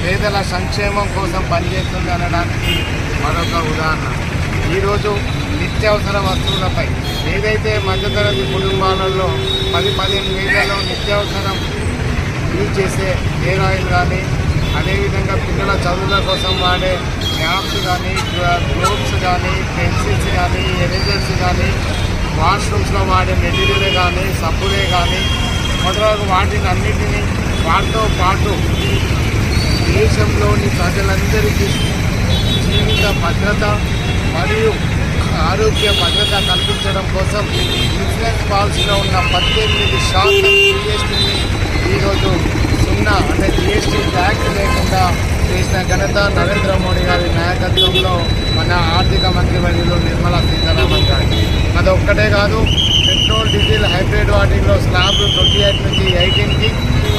పేదల సంక్షేమం కోసం పనిచేస్తుంది అనడానికి మరొక ఉదాహరణ. ఈరోజు నిత్యావసర వస్తువులపై ఏదైతే మధ్యతరగతి కుటుంబాలలో పది పదిహేను వేలలో నిత్యావసరం యూజ్ చేసే హెయిర్ ఆయిల్ కానీ అదేవిధంగా పిల్లల చదువుల కోసం వాడే మ్యాప్స్ కానీ గ్లోబ్స్ కానీ పెన్సిల్స్ కానీ ఎరేజర్స్ కానీ వాష్రూమ్స్లో వాడే మెటీరియల్ కానీ సబ్బులే కానీ మొదలగు వాటిని అన్నిటినీ వాటితో పాటు దేశంలోని ప్రజలందరికీ జీవిత భద్రత మరియు ఆరోగ్య భద్రత కల్పించడం కోసం ఇన్సూరెన్స్ పాలసీలో ఉన్న పద్దెనిమిది శాతం జిఎస్టీని ఈరోజు సున్నా అంటే జిఎస్టీ ట్యాక్స్ లేకుండా చేసిన ఘనత నరేంద్ర మోడీ గారి నాయకత్వంలో మన ఆర్థిక మంత్రి నిర్మలా సీతారామన్ గారి. అది ఒక్కటే కాదు డీజిల్ హైబ్రిడ్ వాటిలో స్లాబ్లు ట్వంటీ ఎయిట్ నుంచి ఎయిటీన్కి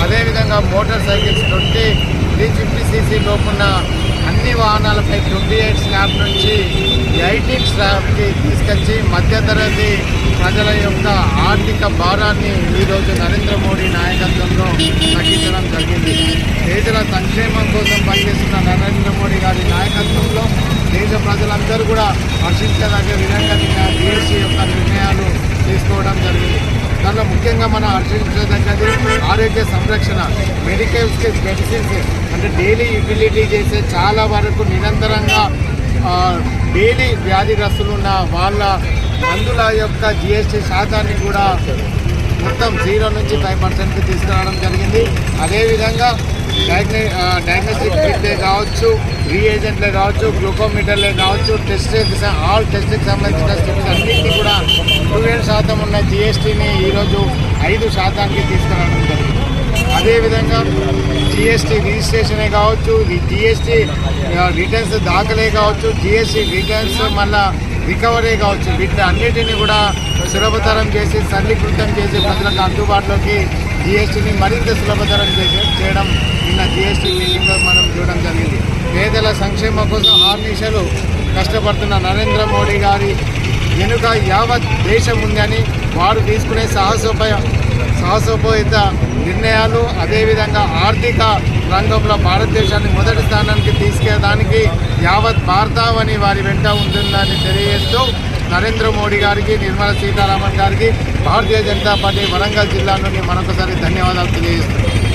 అదేవిధంగా motorcycles twenty three fifty CC లోపున్న అన్ని వాహనాలపై ట్వంటీ ఎయిట్ స్లాబ్ నుంచి ఎయిటీన్ స్లాబ్కి తీసుకొచ్చి మధ్యతరగతి ప్రజల యొక్క ఆర్థిక భారాన్ని ఈరోజు నరేంద్ర మోడీ నాయకత్వంలో తగ్గించడం జరిగింది. పేదల సంక్షేమం కోసం పనిచేస్తున్న నరేంద్ర మోడీ గారి నాయకత్వంలో దేశ ప్రజలందరూ కూడా హర్షించదగ్గ విధంగా నిన్న డిఎస్సీ యొక్క నిర్ణయాలు తీసుకోవడం జరిగింది దానిలో ముఖ్యంగా మనం హర్షించదగ్గది ఆరోగ్య సంరక్షణ మెడికల్ మెడిసిన్స్ అంటే డైలీ యూటిలిటీ చేసే చాలా వరకు నిరంతరంగా డైలీ వ్యాధిగ్రస్తులు ఉన్న వాళ్ళ మందుల యొక్క జిఎస్టీ శాతాన్ని కూడా మొత్తం జీరో నుంచి ఫైవ్ పర్సెంట్కి తీసుకురావడం జరిగింది. అదేవిధంగా డయాగ్నై డయాగ్నోస్టిక్ కిట్లే కావచ్చు రీఏజెంట్లే కావచ్చు గ్లూకోమీటర్లే కావచ్చు టెస్ట్ ఆల్ టెస్ట్కి సంబంధించిన స్టెప్స్ అన్నింటినీ కూడా ఉన్న జిఎస్టీని ఈరోజు ఐదు శాతానికి తీసుకురావడం జరిగింది. అదేవిధంగా జిఎస్టీ రిజిస్ట్రేషనే కావచ్చు జిఎస్టీ రిటర్న్స్ దాఖలే కావచ్చు జిఎస్టీ రిటర్న్స్ మళ్ళా రికవరీ కావచ్చు. వీటి అన్నిటిని కూడా సులభతరం చేసి సరళీకృతం చేసి ప్రజలకు అందుబాటులోకి జిఎస్టీని మరింత సులభతరం చేసి చేయడం నిన్న జిఎస్టీ మీటింగ్లో మనం చూడడం జరిగింది. పేదల సంక్షేమం కోసం ఆర్నిషలు కష్టపడుతున్న నరేంద్ర మోడీ గారి వెనుక యావత్ దేశం ఉందని వారు తీసుకునే సాహసోపయ సాహసోపేత నిర్ణయాలు అదేవిధంగా ఆర్థిక రంగంలో భారతదేశాన్ని మొదటి స్థానానికి తీసుకెళ్ళడానికి యావత్ భారతావని వారి వెంట ఉంటుందని తెలియజేస్తూ నరేంద్ర మోడీ గారికి నిర్మలా సీతారామన్ గారికి భారతీయ జనతా పార్టీ వరంగల్ జిల్లా నుండి మరొకసారి ధన్యవాదాలు తెలియజేస్తున్నాను